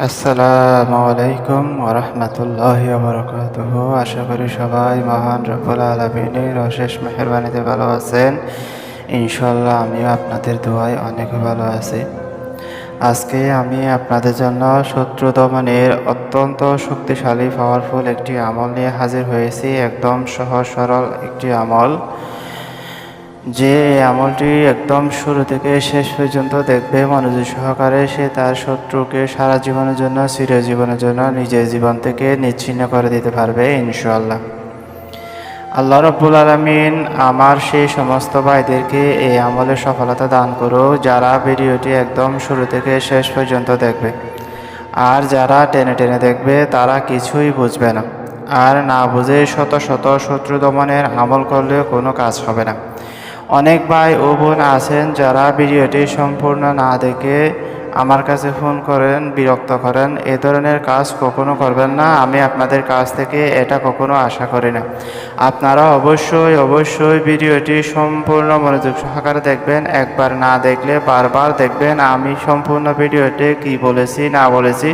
আসসালামু আলাইকুম ওরহমতুল্লাহ বরকাতুহ আশা করি সবাই মহান রব্বুল আলমিনের অশেষ মেহরবানিতে ভালো আছেন। ইনশাল্লাহ আমিও আপনাদের দোয়ায় অনেক ভালো আছি। আজকে আমি আপনাদের জন্য শত্রু দমনের অত্যন্ত শক্তিশালী পাওয়ারফুল একটি আমল নিয়ে হাজির হয়েছি। একদম সহজ সরল একটি আমল। যে আমলটি একদম শুরু থেকে শেষ পর্যন্ত দেখবে, মনোযোগ সহকারে সে তার শত্রুকে সারা জীবনের জন্য, চিরজীবনের জন্য নিজের জীবন থেকে নিচ্ছিন্ন করে দিতে পারবে ইনশাল্লাহ আল্লাহ রব্বুল আলমিন আমার সেই সমস্ত ভাইদেরকে এই আমলের সফলতা দান করো যারা ভিডিওটি একদম শুরু থেকে শেষ পর্যন্ত দেখবে। আর যারা টেনে টেনে দেখবে, তারা কিছুই বুঝবে না। আর না বুঝে শত শত শত্রু দমনের আমল করলেও কোনো কাজ হবে না। অনেক ভাই ও বোন আছেন যারা ভিডিওটি সম্পূর্ণ না দেখে আমার কাছে ফোন করেন, বিরক্ত করেন। এ ধরনের কাজ কখনো করবেন না। আমি আপনাদের কাছ থেকে এটা কখনো আশা করি না। আপনারা অবশ্যই অবশ্যই ভিডিওটি সম্পূর্ণ মনোযোগ সহকারে দেখবেন। একবার না দেখলে বারবার দেখবেন আমি সম্পূর্ণ ভিডিওতে কি বলেছি, না বলেছি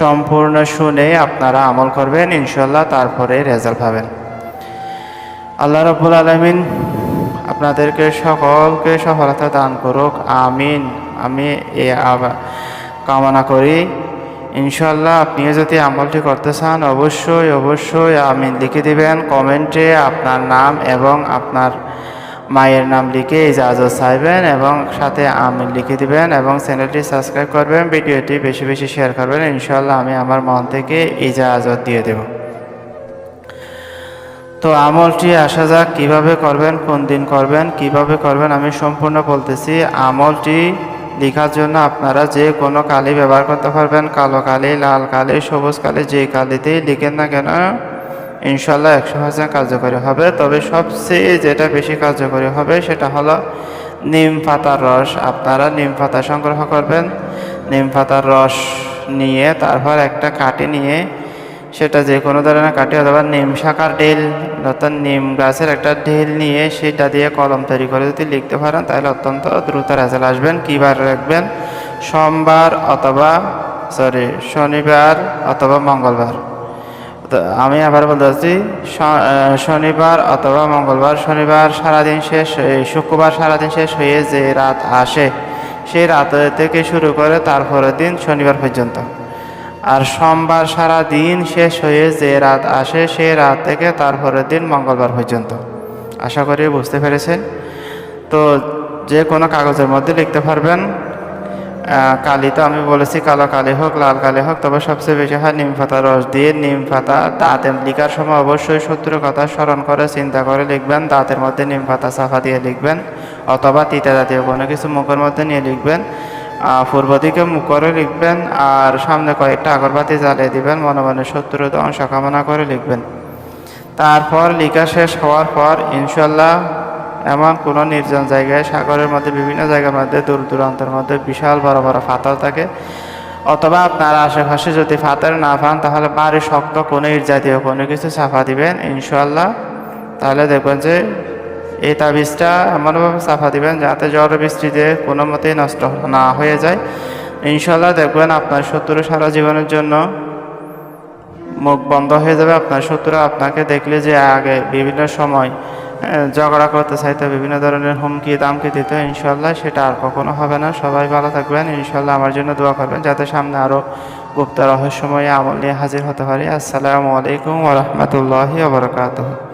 সম্পূর্ণ শুনে আপনারা আমল করবেন। ইনশাল্লাহ তারপরে রেজাল্ট পাবেন। আল্লাহ রবুল আলমিন আপনাদেরকে সকলকে সফলতা দান করুক। আমিন। আমি এ কামনা করি। ইনশাল্লাহ আপনিও যদি আমলটি করতে চান, অবশ্যই অবশ্যই আমিন লিখে দিবেন কমেন্টে আপনার নাম এবং আপনার মায়ের নাম লিখে ইজাজত চাইবেন এবং সাথে আমিন লিখে দিবেন এবং চ্যানেলটি সাবস্ক্রাইব করবেন, ভিডিওটি বেশি বেশি শেয়ার করবেন। ইনশাল্লাহ আমি আমার মন থেকে ইজাজত দিয়ে দেবো। তো আমলটি আসা যাক, কীভাবে করবেন, কোন দিন করবেন, কীভাবে করবেন, আমি সম্পূর্ণ বলতেছি। আমলটি লেখার জন্য আপনারা যে কোনো কালি ব্যবহার করতে পারবেন, কালো কালি, লাল কালি, সবুজ কালি, যে কালিতেই লিখেন না কেন ইনশাল্লাহ একশো পার্সেন্ট কার্যকরী হবে। তবে সবচেয়ে যেটা বেশি কার্যকরী হবে সেটা হলো নিম পাতার রস। আপনারা নিম পাতা সংগ্রহ করবেন, নিম পাতার রস নিয়ে তারপর একটা কাটি নিয়ে সেটা যে কোনো ধরনের কাঠি অথবা নিম শাখার ঢেল অর্থাৎ নিম গাছের একটা ঢেল নিয়ে সেটা দিয়ে কলম তৈরি করে যদি লিখতে পারেন, তাহলে অত্যন্ত দ্রুত রেজাল্ট আসবেন। কীবার রাখবেন? সোমবার অথবা সরি শনিবার অথবা মঙ্গলবার। আমি আবার বলতে চাচ্ছি শনিবার অথবা মঙ্গলবার, শনিবার সারাদিন শেষ শুক্রবার সারাদিন শেষ হয়ে যে রাত আসে সেই রাত থেকে শুরু করে তারপরের দিন শনিবার পর্যন্ত। আর সোমবার সারা দিন শেষ হয়ে যে রাত আসে, সে রাত থেকে তারপরের দিন মঙ্গলবার পর্যন্ত। আশা করি বুঝতে পেরেছেন। তো যে কোনো কাগজের মধ্যে লিখতে পারবেন। কালি তো আমি বলেছি, কালো কালি হোক, লাল কালি হোক, তবে সবচেয়ে বেশি হয় নিম পাতা রস দিয়ে নিম পাতা দাঁতে লিখার সময় অবশ্যই শত্রুর কথা স্মরণ করে, চিন্তা করে লিখবেন, দাঁতের মধ্যে নিম পাতা চাফা দিয়ে লিখবেন, অথবা তিতা জাতীয় কোনো কিছু মুখের মধ্যে নিয়ে লিখবেন। পূর্ব দিকে মুখ করে লিখবেন আর সামনে কয়েকটা আগরবাতি জ্বালিয়ে দিবেন মনে মনে শত্রুর ধ্বংস কামনা করে লিখবেন। তারপর লেখা শেষ হওয়ার পর ইনশাল্লাহ এমন কোনো নির্জন জায়গায়, সাগরের মধ্যে, বিভিন্ন জায়গার মধ্যে দূর দূরান্তের মধ্যে বিশাল বড় বড় ফাতল থাকে। অথবা আপনার আশেপাশে যদি ফাতের না পান, তাহলে বাড়ি শক্ত কোনো ইট জাতীয় কোনো কিছু চাপা দিবেন ইনশাল্লাহ তাহলে দেখবেন যে এই তাবিজটা এমনভাবে চাপা দিবেন যাতে জ্বর বৃষ্টিতে কোনো মতেই নষ্ট না হয়ে যায়। ইনশাল্লাহ দেখবেন আপনার শত্রু সারা জীবনের জন্য মুখ বন্ধ হয়ে যাবে। আপনার শত্রুরা আপনাকে দেখলে যে আগে বিভিন্ন সময় ঝগড়া করতে চাইতো, বিভিন্ন ধরনের হুমকি, দামকি দিত ইনশাল্লাহ সেটা আর কখনো হবে না। সবাই ভালো থাকবেন। ইনশাল্লাহ আমার জন্য দোয়া করবেন যাতে সামনে আরও গুপ্ত রহস্যময় আমল নিয়ে হাজির হতে পারি। আসসালামু আলাইকুম ওরহমতুল্লাহি ওবরাকাতুহ